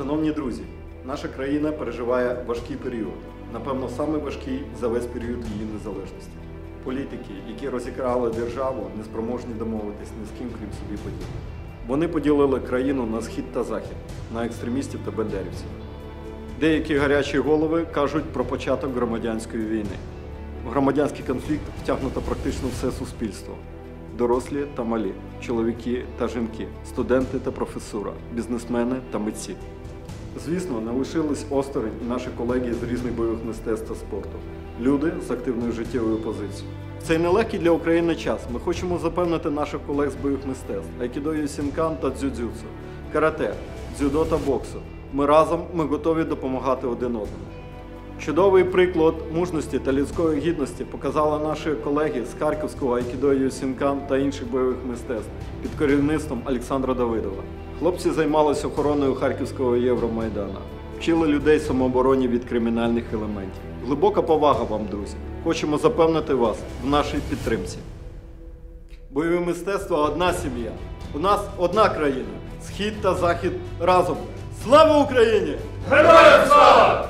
Шановні друзі, наша країна переживає важкий період. Напевно, самий важкий за весь період її незалежності. Політики, які розікрали державу, неспроможні домовитись ні з ким, крім собі подібних. Вони поділили країну на схід та захід, на екстремістів та бендерівців. Деякі гарячі голови кажуть про початок громадянської війни. Громадянський конфлікт втягнуто практично все суспільство: дорослі та малі, чоловіки та жінки, студенти та професура, бізнесмени та митці. Звісно, не лишились осторонь і наші колеги з різних бойових мистецтв та спорту, люди з активною життєвою позицією. В цей нелегкий для України час ми хочемо запевнити наших колег з бойових мистецтв, айкідо Юсінкан та дзюдзюцу, карате, дзюдо та боксу. Ми разом ми готові допомагати один одному. Чудовий приклад мужності та людської гідності показали наші колеги з Харківського айкідо Юсінкан та інших бойових мистецтв під керівництвом Олександра Давидова. Хлопці займалися охороною Харківського Євромайдана, вчили людей самообороні від кримінальних елементів. Глибока повага вам, друзі. Хочемо запевнити вас в нашій підтримці. Бойове мистецтво одна сім'я. У нас одна країна. Схід та захід разом. Слава Україні! Героям слава!